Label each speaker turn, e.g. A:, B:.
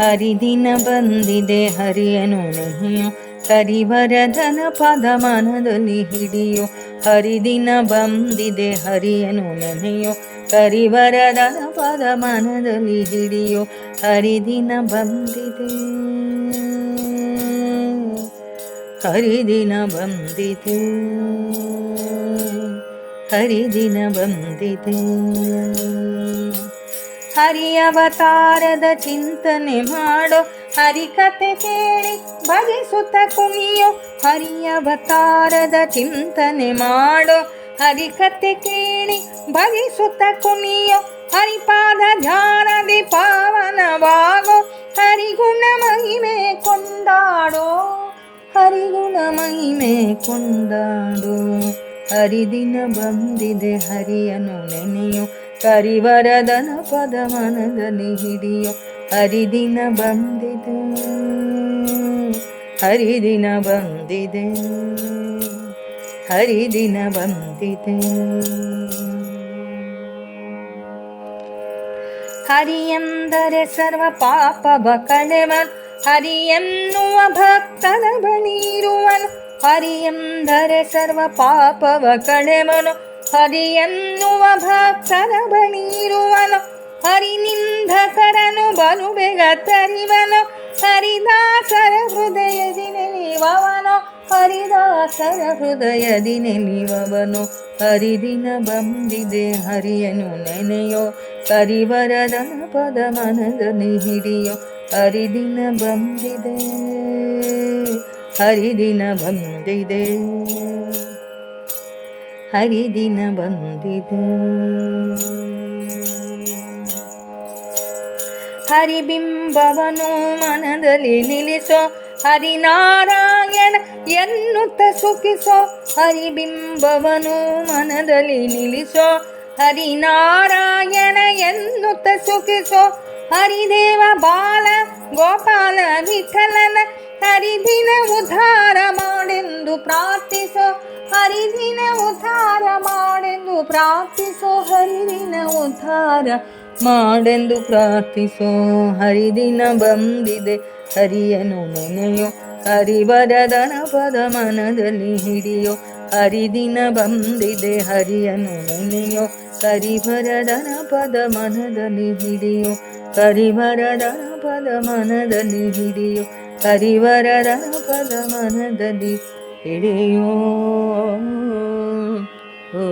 A: ಹರಿದಿನ ಬಂದಿದೆ ಹರಿಯನು ನೆನೆಯೋ ಕರಿವರದನ ಪದ ಮನದಲ್ಲಿ ಹಿಡಿಯೋ. ಹರಿದಿನ ಬಂದಿದೆ ಹರಿಯನು ನೆನೆಯೋ ಕರಿವರದನ ಪದ ಮನದಲ್ಲಿ ಹಿಡಿಯೋ. ಹರಿದಿನ ಬಂದಿದೆ. ಹರಿದಿನ ಬಂದಿದೆ. ಹರಿದಿನ ಬಂದಿದೆ. ಹರಿಯವತಾರದ ಚಿಂತನೆ ಮಾಡೋ ಹರಿಕತೆ ಕೇಳಿ ಭಜಿಸುತ್ತ ಕುಣಿಯೋ ಹರಿಯವತಾರದ ಚಿಂತನೆ ಮಾಡೋ ಹರಿಕತೆ ಕೇಳಿ ಭಜಿಸುತ್ತ ಕುಣಿಯೋ ಹರಿಪಾದ ಧ್ಯಾನದಿ ಪಾವನವಾಗೋ ಹರಿಗುಣ ಮಹಿಮೆ ಕೊಂಡಾಡೋ ಹರಿಗುಣ ಮಹಿಮೆ ಕೊಂಡಾಡು ಹರಿದಿನ ಬಂದಿದೆ ಹರಿಯನು ನೆನೆಯೋ ಕರಿವರದನ ಪದ ಮನದಲ್ಲಿ ಹಿಡಿಯೋ. ಹರಿದಿನ ಬಂದಿದೆ ಹರಿದಿನ ಬಂದಿದೆ ಹರಿದಿನ ಬಂದಿದೆ. ಹರಿಯೆಂದರೆ ಸರ್ವ ಪಾಪ ಕಳೆವನು ಹರಿಯೆನ್ನುವ ಭಕ್ತನ ಬಳಿ ಇರುವನು. ಹರಿಯೆಂದರೆ ಸರ್ವ ಪಾಪವ ಕಳೆವನು. ಹರಿಯನ್ನುವ ಭಕ್ತರ ಬಳಿ ಇರುವನು ಹರಿನಿಂದಕರನು ಬಲು ಬೇಗ ತರಿವನು. ಹರಿದಾಸರ ಹೃದಯದಿ ನೆನೆಯುವವನು ಹರಿದಾಸರ ಹೃದಯದಿ ಹರಿ ಹರಿದಿನ ಬಂದಿದೆ ಹರಿಯನು ನೆನೆಯೋ. ಕರಿವರದನ ಪದ ಮನದಲ್ಲಿ ಹಿಡಿಯೋ. ಹರಿದಿನ ಬಂದಿದೆ. ಹರಿದಿನ ಬಂದಿದೆ. ಹರಿದಿನ ಬಂದಿದೆ. ಹರಿಬಿಂಬವನು ಮನದಲ್ಲಿ ನಿಲ್ಲಿಸೋ. ಹರಿನಾರಾಯಣ ಎನ್ನುತ್ತ ಸುಖಿಸೋ. ಹರಿಬಿಂಬವನು ಮನದಲ್ಲಿ ನಿಲ್ಲಿಸೋ. ಹರಿನಾರಾಯಣ ಎನ್ನುತ್ತ ಸುಖಿಸೋ. ಹರಿದೇವ ಬಾಲ ಗೋಪಾಲ ವಿಠಲನ ಹರಿದಿನ ಉದ್ಧಾರ ಮಾಡೆಂದು ಪ್ರಾರ್ಥಿಸೋ, ಹರಿದಿನ ಉದ್ಧಾರ ಮಾಡೆಂದು ಪ್ರಾರ್ಥಿಸೋ, ಹರಿದಿನ ಉದ್ಧಾರ ಮಾಡೆಂದು ಪ್ರಾರ್ಥಿಸೋ. ಹರಿದಿನ ಬಂದಿದೆ ಹರಿಯನು ನೆನೆಯೋ ಹರಿವರದನ ಪದ ಮನದಲ್ಲಿ ಹಿಡಿಯೋ. ಹರಿದಿನ ಬಂದಿದೆ ಹರಿಯನು ನೆನೆಯೋ ಕರಿವರದನ ಪದ ಮನದಲ್ಲಿ ಹಿಡಿಯೋ. ಕರಿವರದನ ಪದ ಮನದಲ್ಲಿ ಹಿಡಿಯೋ ಹರಿವರದ ಪದ ಮನದಲ್ಲಿ ಹಿಡಿಯೋ ಓ